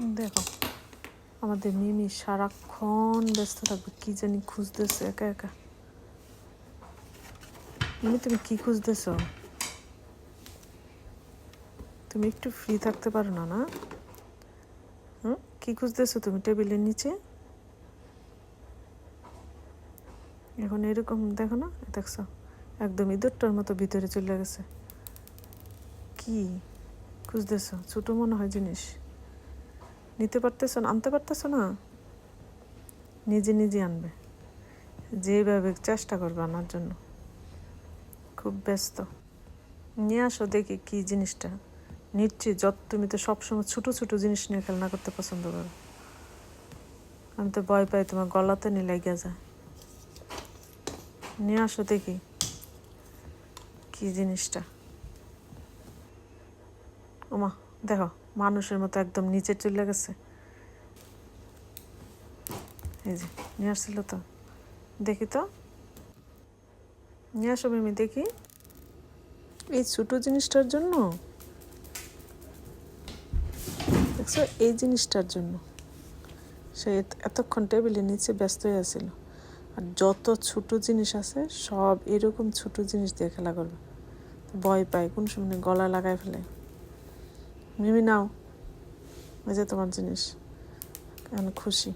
দেখো, আমাদের মিমি সারাক্ষণ ব্যস্ত থাকবে, কি জানি খুঁজতেছে একা একা। মিমি, তুমি কি খুঁজতেছ? তুমি একটু ফ্রি থাকতে পারো না না? হুম? কি খুঁজতেছো তুমি টেবিলের নিচে? এখন এরকম দেখো না, দেখছ? একদম ইঁদুরটার মতো ভিতরে চলে গেছে। কি খুঁজতেছো? ছোটো মনে হয় জিনিস। নিতে পারতেছো না, আনতে পারতেছো না? নিজে নিজে আনবে। যেভাবে চেষ্টা করবে আনার জন্য। খুব ব্যস্ত। নিয়ে আসো দেখি কি জিনিসটা। নিচ্ছি, যত তুমি তো সবসময় ছোটো ছোটো জিনিস নিয়ে খেলনা করতে পছন্দ করো। আমি তো ভয় পাই তোমার গলাতে নিয়ে লেগে যায়। নিয়ে আসো দেখি কি জিনিসটা। ওমা, দেখো। মানুষের মতো একদম নিচে চলে গেছে। এই যে, নিয়ে আসছিল তো। দেখি তো। নিয়ে আসো মিমি, দেখি। এই ছোটো জিনিসটার জন্য? দেখছ, এই জিনিসটার জন্য। সে এতক্ষণ টেবিলের নিচে ব্যস্ত হয়ে আছিল। আর যত ছোট জিনিস আছে, সব এরকম ছোট জিনিস দিয়ে খেলা করবে। ভয় পায়, কোন সময় গলা লাগায় ফেলে। মিমি নাও ওই যে তোমার জিনিস আমি খুশি